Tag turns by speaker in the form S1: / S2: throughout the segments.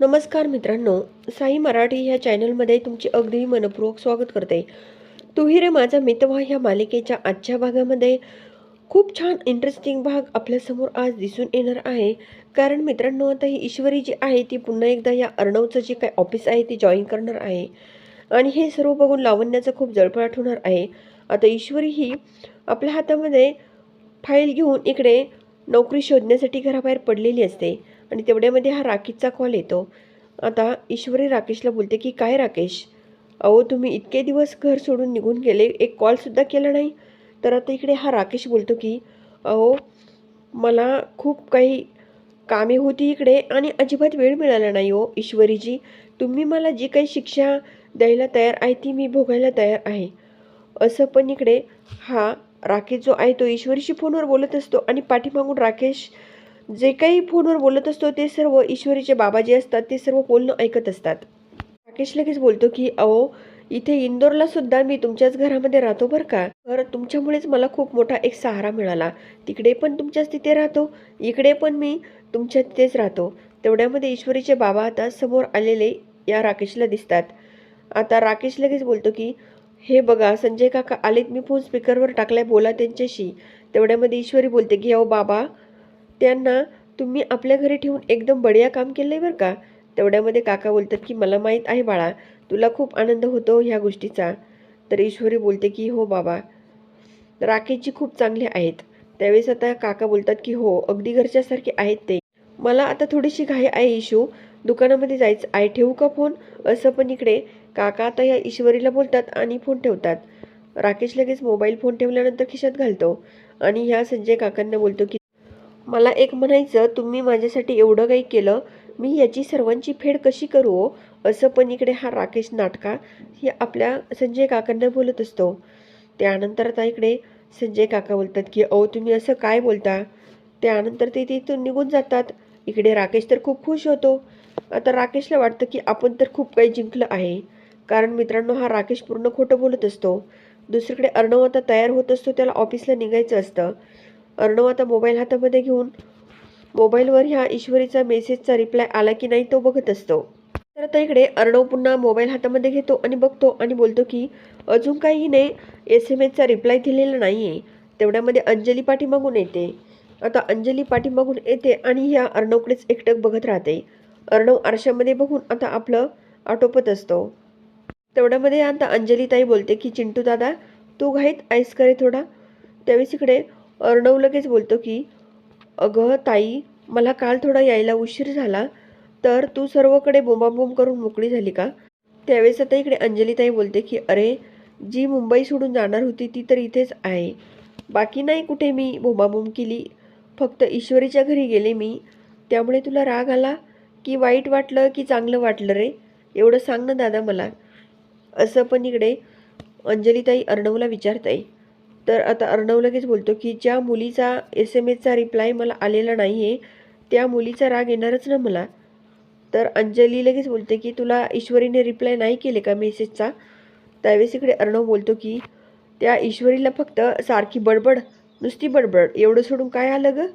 S1: नमस्कार मित्रांनो साई मराठी ह्या चॅनलमध्ये तुमचे अगदी मनपूर्वक स्वागत करते. तुही रे माझा मितवा ह्या मालिकेच्या आजच्या भागामध्ये खूप छान इंटरेस्टिंग भाग आपल्यासमोर आज दिसून येणार आहे. कारण मित्रांनो आता ही ईश्वरी जी आहे ती पुन्हा एकदा या अर्णवचं जे काय ऑफिस आहे ती जॉईन करणार आहे. आणि हे सर्व बघून लावण्याचं खूप जळपळाट होणार आहे. आता ईश्वरी ही आपल्या हातामध्ये फाईल घेऊन इकडे नोकरी शोधण्यासाठी घराबाहेर पडलेली असते. आणि तेवढ्यामध्ये हा राकेशचा कॉल येतो. आता ईश्वरी राकेशला बोलते की काय राकेश? अहो तुम्ही इतके दिवस घर सोडून निघून गेले एक कॉलसुद्धा केला नाही. तर आता इकडे हा राकेश बोलतो की अहो मला खूप काही कामे होती इकडे आणि अजिबात वेळ मिळाला नाही हो ईश्वरीजी. तुम्ही मला जी काही शिक्षा द्यायला तयार आहे ती मी भोगायला तयार आहे. असं पण इकडे हा राकेश जो आहे तो ईश्वरीशी फोनवर बोलत असतो आणि पाठीमागून राकेश जे काही फोनवर बोलत असतो ते सर्व ईश्वरीचे बाबा जे असतात ते सर्व बोलणं ऐकत असतात. राकेश लगेच बोलतो की अहो इथे इंदोरला सुद्धा मी तुमच्याच घरामध्ये राहतो बरं का? तर तुमच्यामुळेच मला खूप मोठा एक सहारा मिळाला. तिकडे पण तुमच्याच तिथे राहतो इकडे पण मी तुमच्या तिथेच राहतो. तेवढ्यामध्ये ईश्वरीचे बाबा आता समोर आलेले या राकेशला दिसतात. आता राकेश लगेच बोलतो की हे बघा संजय काका आलेत मी फोन स्पीकरवर टाकलाय बोला त्यांच्याशी. तेवढ्यामध्ये ईश्वरी बोलते की अहो बाबा त्यांना तुम्ही आपल्या घरी ठेवून एकदम बढिया काम केलं आहे बरं का? तेवढ्यामध्ये काका बोलतात की मला माहीत आहे बाळा तुला खूप आनंद होतो ह्या गोष्टीचा. तर ईश्वरी बोलते की हो बाबा. राकेशजी खूप चांगले आहेत. त्यावेळेस आता काका बोलतात की हो अगदी घरच्यासारखे आहेत ते. मला आता थोडीशी घाई आहे इशू दुकानामध्ये जायचं आहे. ठेवू का फोन? असं पण इकडे. काका आता या ईश्वरीला बोलतात आणि फोन ठेवतात. राकेश लगेच मोबाईल फोन ठेवल्यानंतर खिशात घालतो. आणि ह्या संजय काकांना बोलतो की मला एक म्हणायचं तुम्ही माझ्यासाठी एवढं काही केलं मी याची सर्वांची फेड कशी करू हो? असं पण इकडे हा राकेश नाटका ही आपल्या संजय काकांना बोलत असतो. त्यानंतर आता इकडे संजय काका बोलतात की अहो तुम्ही असं काय बोलता? त्यानंतर ते तिथून निघून जातात. इकडे राकेश तर खूप खुश होतो. आता राकेशला वाटतं की आपण तर खूप काही जिंकलं आहे. कारण मित्रांनो हा राकेश पूर्ण खोटं बोलत असतो. दुसरीकडे अर्णव आता तयार होत असतो त्याला ऑफिसला निघायचं असतं. अर्णव आता मोबाईल हातामध्ये घेऊन मोबाईलवर ह्या ईश्वरीचा मेसेजचा रिप्लाय आला की नाही तो बघत असतो. तर आता इकडे अर्णव पुन्हा मोबाईल हातामध्ये घेतो आणि बघतो आणि बोलतो की अजून काही नाही एस एम एसचा रिप्लाय दिलेला नाही आहे तेवढ्यामध्ये अंजली पाठीमागून येते. आता अंजली पाठीमागून येते आणि ह्या अर्णवकडेच एकटक बघत राहते. अर्णव आरशामध्ये बघून आता आपलं आटोपत असतो. तेवढ्यामध्ये आता अंजली ताई बोलते की चिंटू दादा तू घाईत आईस करे थोडा? त्यावेळेस इकडे अर्णव लगेच बोलतो की अगं ताई मला काल थोडा यायला उशीर झाला तर तू सर्वकडे बोंबाबोंब करून मोकळी झाली का? त्यावेळेस आता इकडे अंजलीताई बोलते की अरे जी मुंबई सोडून जाणार होती ती तर इथेच आहे. बाकी नाही कुठे मी बोंबाबोंब केली. फक्त ईश्वरीच्या घरी गेले मी. त्यामुळे तुला राग आला? की वाईट वाटलं की चांगलं वाटलं रे? एवढं सांग ना दादा मला. असं पण इकडे अंजलीताई अर्णवला विचारताय. तर आता अर्णव लगेच बोलतो की ज्या मुलीचा एस एम एसचा रिप्लाय मला आलेला नाही आहे त्या मुलीचा राग येणारच ना मला. तर अंजली लगेच बोलते की तुला ईश्वरीने रिप्लाय नाही केले का मेसेजचा त्यावेळेस इकडे अर्णव बोलतो की त्या ईश्वरीला फक्त सारखी बडबड नुसती बडबड एवढं सोडून काय आलं गं?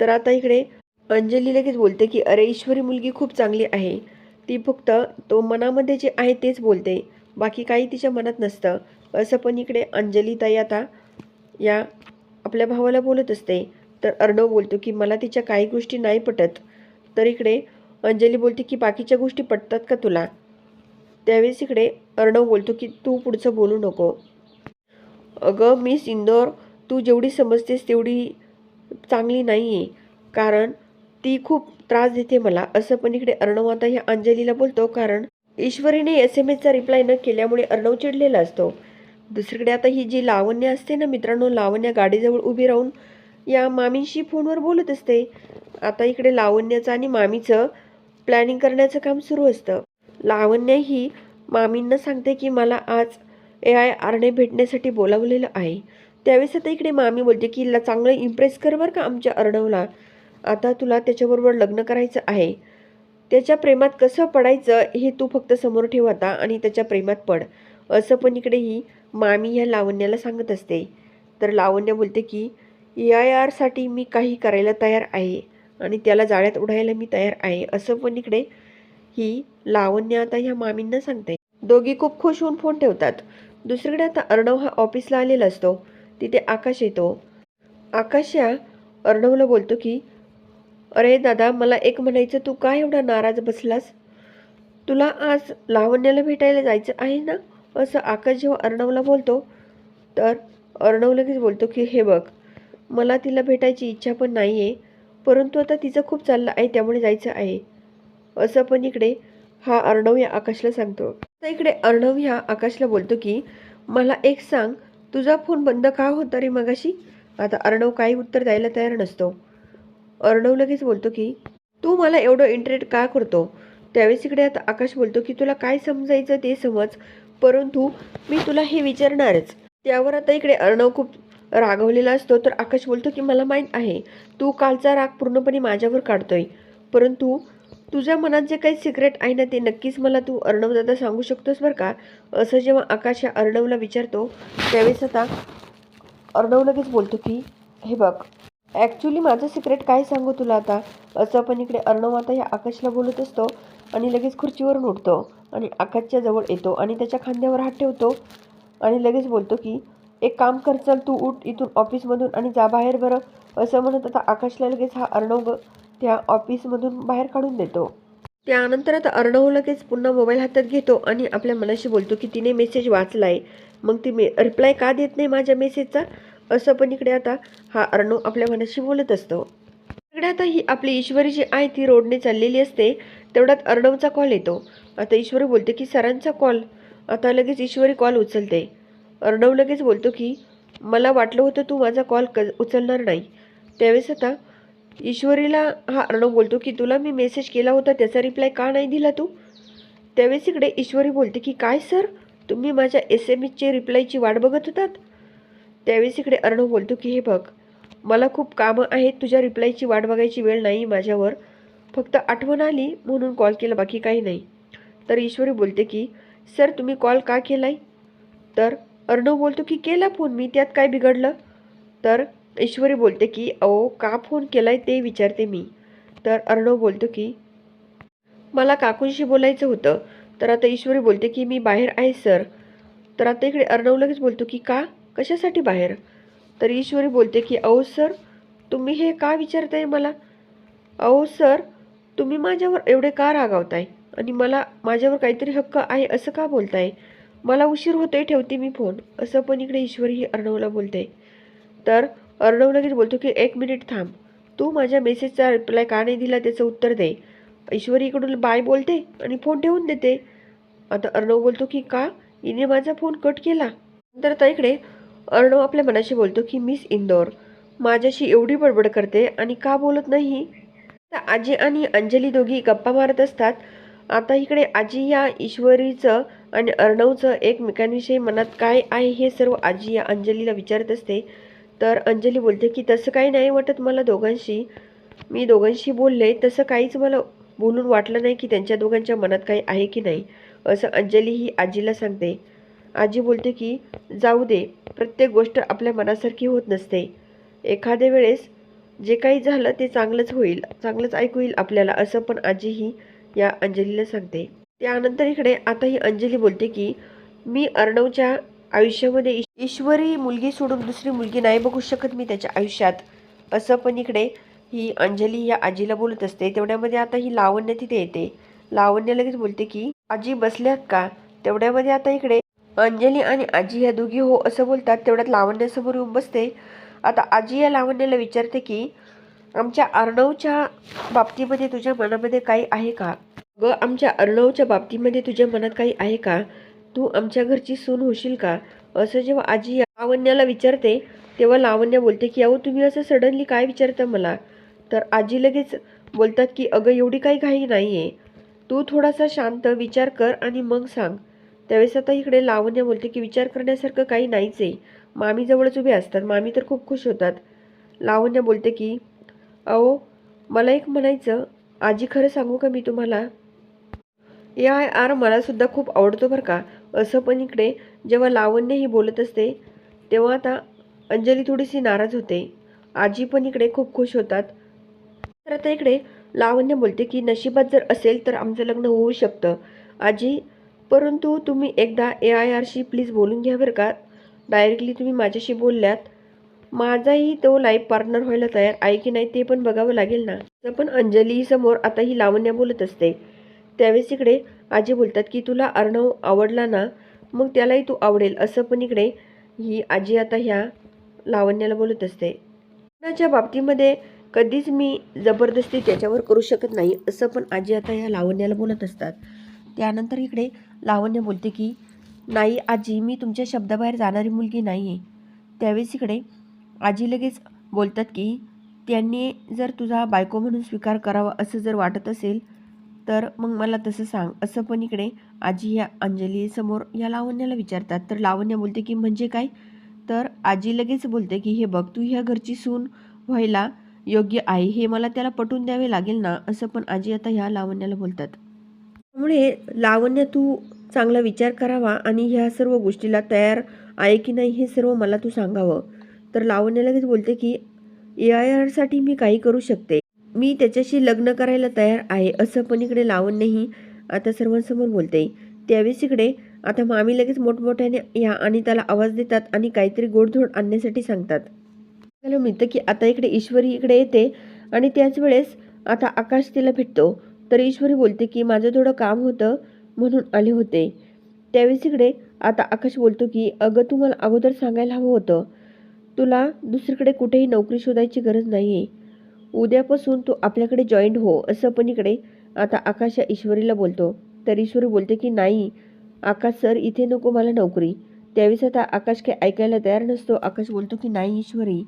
S1: तर आता इकडे अंजली लगेच बोलते की अरे ईश्वरी मुलगी खूप चांगली आहे. ती फक्त तो मनामध्ये जे आहे तेच बोलते. बाकी काही तिच्या मनात नसतं. असं पण इकडे अंजली ताई आता या आपल्या भावाला बोलत असते. तर अर्णव बोलतो की मला तिच्या काही गोष्टी नाही पटत. तर इकडे अंजली बोलते की बाकीच्या गोष्टी पटतात का तुला? त्यावेळेस इकडे अर्णव बोलतो की तू पुढचं बोलू नको. अगं मिस इंदोर तू जेवढी समजतेस तेवढी चांगली नाही आहे कारण ती खूप त्रास देते मला. असं पण इकडे अर्णव आता ह्या अंजलीला बोलतो. कारण ईश्वरीने एस एम एसचा रिप्लाय न केल्यामुळे अर्णव चिडलेला असतो. दुसरीकडे आता ही जी लावण्य असते ना मित्रांनो लावण्य गाडीजवळ उभी राहून या मामींशी फोनवर बोलत असते. आता इकडे लावण्याचं आणि मामीचं प्लॅनिंग करण्याचं काम सुरू असतं. लावण्य ही मामींना सांगते की मला आज ए आय आरणे भेटण्यासाठी बोलावलेलं आहे. त्यावेळेस आता इकडे मामी बोलते की ला चांगलं इम्प्रेस कर बरं का आमच्या अर्णवला आता तुला त्याच्याबरोबर लग्न करायचं आहे. त्याच्या प्रेमात कसं पडायचं हे तू फक्त समोर ठेव आता आणि त्याच्या प्रेमात पड. असं पण इकडे ही मामी ह्या लावण्याला सांगत असते. तर लावण्य बोलते की ए आय आरसाठी मी काही करायला तयार आहे आणि त्याला जाळ्यात उडायला मी तयार आहे. असं पण इकडे ही लावण्य आता ह्या मामींना सांगते. दोघी खूप खुश होऊन फोन ठेवतात. दुसरीकडे आता अर्णव हा ऑफिसला आलेला असतो. तिथे आकाश येतो. आकाश या अर्णवला बोलतो की अरे दादा मला एक म्हणायचं तू का एवढा नाराज बसलास? तुला आज लावण्याला भेटायला जायचं आहे ना? असं आकाश जेव्हा अर्णवला बोलतो तर अर्णव लगेच बोलतो की हे बघ मला तिला भेटायची इच्छा पण नाही आहे परंतु आता तिचं खूप चाललं आहे त्यामुळे जायचं आहे. असं पण इकडे हा अर्णव या आकाशला सांगतो. तर इकडे अर्णव ह्या आकाशला बोलतो की मला एक सांग तुझा फोन बंद का होता रे मगाशी? आता अर्णव काही उत्तर द्यायला तयार नसतो. अर्णव लगेच बोलतो की तू मला एवढं इंटरेट का करतो? त्यावेळेस इकडे आता आकाश बोलतो की तुला काय समजायचं ते समज परंतु मी तुला हे विचारणारच. त्यावर आता इकडे अर्णव खूप रागवलेला असतो तर आकाश बोलतो की मला माहीत आहे तू कालचा राग पूर्णपणे माझ्यावर काढतोय. परंतु तुझ्या मनात जे काही सिक्रेट आहे ना ते नक्कीच मला तू अर्णवदादा सांगू शकतोस बरं का? असं जेव्हा आकाश या अर्णवला विचारतो त्यावेळेस आता अर्णव लगेच बोलतो की हे बघ ॲक्च्युली माझं सिक्रेट काय सांगू तुला आता? असं पण इकडे अर्णव आता या आकाशला बोलत असतो आणि लगेच खुर्चीवरून उठतो. आणि आकाशच्या जवळ येतो आणि त्याच्या खांद्यावर हात ठेवतो आणि लगेच बोलतो की एक काम कर चल तू उठ इथून ऑफिसमधून आणि जा बाहेर बरं. असं म्हणत आता आकाशला लगेच हा अर्णव त्या ऑफिसमधून बाहेर काढून देतो. त्यानंतर आता अर्णव लगेच पुन्हा मोबाईल हातात घेतो आणि आपल्या मनाशी बोलतो की तिने मेसेज वाचलाय. मग ती मे रिप्लाय का देत नाही माझ्या मेसेजचा असं पण इकडे आता हा अर्णव आपल्या मनाशी बोलत असतो. इकडे आता ही आपली ईश्वरी जी आहे ती रोडने चाललेली असते तेवढ्यात अर्णवचा कॉल येतो. आता ईश्वरी बोलते की सरांचा कॉल आता लगेच ईश्वरी कॉल उचलते. अर्णव लगेच बोलतो की मला वाटलं होतं तू माझा कॉल क उचलणार नाही. त्यावेळेस आता ईश्वरीला हा अर्णव बोलतो की तुला मी मेसेज केला होता त्याचा रिप्लाय का नाही दिला तू? त्यावेळेस इकडे ईश्वरी बोलते की काय सर? तुम्ही माझ्या एस एम एसचे रिप्लायची वाट बघत होतात? त्यावेळेस इकडे अर्णव बोलतो की हे बघ मला खूप कामं आहेत तुझ्या रिप्लायची वाट बघायची वेळ नाही माझ्यावर. फक्त आठवण आली म्हणून कॉल केला बाकी काही नाही. तर ईश्वरी बोलते की सर तुम्ही कॉल का केलाय? तर अर्णव बोलतो की केला फोन मी त्यात काय बिघडलं? तर ईश्वरी बोलते की अहो का फोन केलाय ते विचारते मी. तर अर्णव बोलतो की मला काकूंशी बोलायचं होतं तर आता ईश्वरी बोलते की मी बाहेर आहे सर. तर आता इकडे अर्णव लगेच बोलतो की का? कशासाठी बाहेर? तर ईश्वरी बोलते की अहो सर तुम्ही हे का विचारताय मला? अहो सर तुम्ही माझ्यावर एवढे का रागावताय? आणि मला माझ्यावर काहीतरी हक्क आहे असं का बोलताय? मला उशीर होतोय ठेवते मी फोन. असं पण इकडे ईश्वरही अर्णवला बोलते. तर अर्णव लगेच बोलतो की एक मिनिट थांब. तू माझ्या मेसेजचा रिप्लाय का नाही दिला त्याचं उत्तर दे. ईश्वरी इकडून बाय बोलते आणि फोन ठेवून देते. आता अर्णव बोलतो की का? हिने माझा फोन कट केला. तर आता इकडे अर्णव आपल्या मनाशी बोलतो की मिस इंदोर माझ्याशी एवढी बडबड करते आणि का बोलत नाही? तर आजी आणि अंजली दोघी गप्पा मारत असतात. आता इकडे आजी या ईश्वरीचं आणि अर्णवचं एकमेकांविषयी मनात काय आहे हे सर्व आजी या अंजलीला विचारत असते. तर अंजली बोलते की तसं काही नाही वाटत मला दोघांशी. मी दोघांशी बोलले तसं काहीच मला बोलून वाटलं नाही की त्यांच्या दोघांच्या मनात काही आहे की नाही असं अंजली ही आजीला सांगते. आजी बोलते की जाऊ दे प्रत्येक गोष्ट आपल्या मनासारखी होत नसते. एखाद्या वेळेस जे काही झालं ते चांगलंच होईल चांगलंच ऐकू येईल आपल्याला असं पण आजी ही या अंजलीला सांगते. त्यानंतर इकडे आता ही अंजली बोलते की मी अर्णवच्या आयुष्यामध्ये ईश्वरी मुलगी सोडून दुसरी मुलगी नाही बघू शकत मी त्याच्या आयुष्यात. असं पण इकडे ही अंजली या आजीला बोलत असते. तेवढ्यामध्ये आता ही लावण्य तिथे येते. लावण्य लगेच बोलते की आजी बसल्यात का? तेवढ्यामध्ये आता इकडे अंजली आणि आजी ह्या दोघी हो असं बोलतात. तेवढ्यात लावण्यासमोर येऊन बसते. आता आजी या लावण्याला विचारते की आमच्या अर्णवच्या बाबतीमध्ये तुझ्या मनामध्ये काही आहे का? ग आमच्या अर्णवच्या बाबतीमध्ये तुझ्या मनात काही आहे का? तू आमच्या घरची सून होशील का? असं जेव्हा आजी लावण्याला विचारते तेव्हा लावण्या बोलते की अहो तुम्ही असं सडनली काय विचारता मला? तर आजी लगेच बोलतात की अगं एवढी काही घाई नाही आहे तू थोडासा शांत विचार कर आणि मग सांग. त्यावेळेस आता इकडे लावण्या बोलते की विचार करण्यासारखं काही नाहीच आहे. मामीजवळच उभे असतात. मामी तर खूप खुश होतात. लावण्या बोलते की अहो मला एक म्हणायचं. आजी खरं सांगू का मी तुम्हाला? ए आय आर मलासुद्धा खूप आवडतो बरं का. असं पण इकडे जेव्हा लावण्य ही बोलत असते तेव्हा आता अंजली थोडीशी नाराज होते. आजी पण इकडे खूप खुश होतात. तर आता इकडे लावण्य बोलते की नशिबात जर असेल तर आमचं लग्न होऊ शकतं. आजी परंतु तुम्ही एकदा ए आय आरशी प्लीज बोलून घ्या बरं का. डायरेक्टली तुम्ही माझ्याशी बोलल्यात. माझाही तो लाईफ पार्टनर व्हायला तयार आहे की नाही ते पण बघावं लागेल ना. तर पण अंजली समोर आता ही लावण्या बोलत असते. त्यावेळेस इकडे आजी बोलतात की तुला अर्णव आवडला ना? मग त्यालाही तू आवडेल. असं पण इकडे ही आजी आता ह्या लावण्याला बोलत असते. लग्नाच्या बाबतीमध्ये कधीच मी जबरदस्ती त्याच्यावर करू शकत नाही असं पण आजी आता ह्या लावण्याला बोलत असतात. त्यानंतर इकडे लावण्य बोलते की नाही आजी मी तुमच्या शब्दाबाहेर जाणारी मुलगी नाही आहे त्यावेळेस इकडे आजी लगेच बोलतात की त्यांनी जर तुझा बायको म्हणून स्वीकार करावा असं जर वाटत असेल तर मग मला तसं सांग. असं पण इकडे आजी या अंजली समोर या लावण्याला विचारतात. तर लावण्य बोलते की म्हणजे काय? तर आजी लगेच बोलते की हे बघ तू ह्या घरची सून व्हायला योग्य आहे. हे मला त्याला पटवून द्यावे लागेल ना? असं पण आजी आता ह्या लावण्याला बोलतात. त्यामुळे लावण्य तू चांगला विचार करावा आणि ह्या सर्व गोष्टीला तयार आहे की नाही हे सर्व मला तू सांगावं. तर लावण्य लगेच बोलते की ए आय आरसाठी मी काही करू शकते. मी त्याच्याशी लग्न करायला तयार आहे असं पण इकडे लावण्यही आता सर्वांसमोर बोलते. त्यावेळेस इकडे आता मामी लगेच मोठमोठ्याने या आणि त्याला आवाज देतात आणि काहीतरी गोडधोड आणण्यासाठी सांगतात. त्याला मिळतं की आता इकडे ईश्वरी इकडे येते आणि त्याच वेळेस आता आकाश तिला भेटतो. तर ईश्वरी बोलते की माझं थोडं काम होतं म्हणून आले होते. त्यावेळेस इकडे आता आकाश बोलतो की अगं तू मला अगोदर सांगायला हवं होतं. तुला दुसरीकडे कुठेही नोकरी शोधायची गरज नाही आहे उद्यापासून तू आपल्याकडे जॉईंट हो असं पण इकडे आता आकाश या ईश्वरीला बोलतो. तर ईश्वरी बोलते की नाही आकाश सर इथे नको मला नोकरी. त्यावेळेस आता आकाश काही ऐकायला तयार नसतो. आकाश बोलतो की नाही ईश्वरी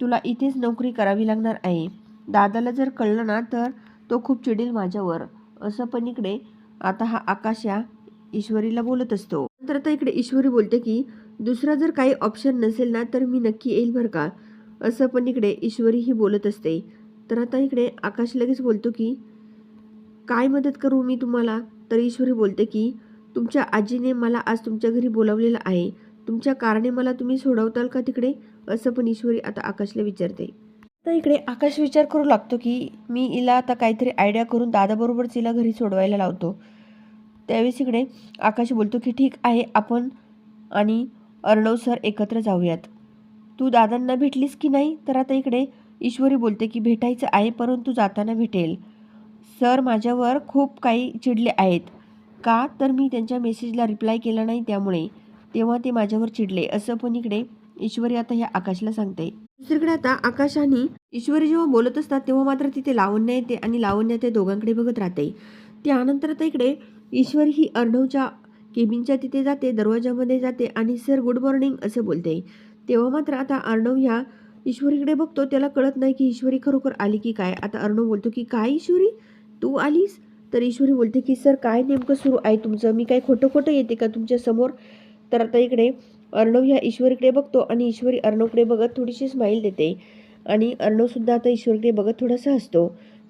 S1: तुला इथेच नोकरी करावी लागणार आहे. दादाला जर कळलं ना तर तो खूप चिडेल माझ्यावर. असं पण इकडे आता हा आकाश या ईश्वरीला बोलत असतो. नंतर आता इकडे ईश्वरी बोलते की दुसरा जर काही ऑप्शन नसेल ना तर मी नक्की येईल बरं का? असं पण इकडे ईश्वरीही बोलत असते. तर आता इकडे आकाश लगेच बोलतो की काय मदत करू मी तुम्हाला? तर ईश्वरी बोलते की तुमच्या आजीने मला आज तुमच्या घरी बोलावलेलं आहे. तुमच्या कारणे मला तुम्ही सोडवताल का तिकडे? असं पण ईश्वरी आता आकाशला विचारते. तर इकडे आकाश विचार करू लागतो की मी हिला आता काहीतरी आयडिया करून दादाबरोबरच हिला घरी सोडवायला लावतो. त्यावेळेस इकडे आकाश बोलतो की ठीक आहे आपण आणि अर्णव सर एकत्र जाऊयात. तू दादांना भेटलीस की नाही? तर आता इकडे ईश्वरी बोलते की भेटायचं आहे परंतु जाताना भेटेल. सर माझ्यावर खूप काही चिडले आहेत. का? तर मी त्यांच्या मेसेजला रिप्लाय केला नाही त्यामुळे. तेव्हा ते माझ्यावर चिडले. असं पण इकडे ईश्वरी आता ह्या आकाशला सांगते. दुसरीकडे आता आकाश आणि ईश्वरी जेव्हा बोलत असतात तेव्हा मात्र तिथे लावण्य येते आणि लावण्य ते दोघांकडे बघत राहते. त्यानंतर आता इकडे ईश्वरी ही अर्णवच्या केबिनच्या तिथे जाते दरवाजामध्ये जाते आणि सर गुड मॉर्निंग असं बोलते. तेव्हा मात्र आता अर्णव ह्या ईश्वरीकडे बघतो त्याला कळत नाही की ईश्वरी खरोखर आली की काय. आता अर्णव बोलतो की काय ईश्वरी? तू आलीस? तर ईश्वरी बोलते की सर काय नेमकं सुरू आहे तुमचं? मी काय खोटं खोटं येते का तुमच्यासमोर? तर आता इकडे अर्णव ह्या ईश्वरीकडे बघतो आणि ईश्वरी अर्णवकडे बघत थोडीशी स्माईल देते. आणि अर्णवसुद्धा आता ईश्वरीकडे बघत थोडासा हसतो.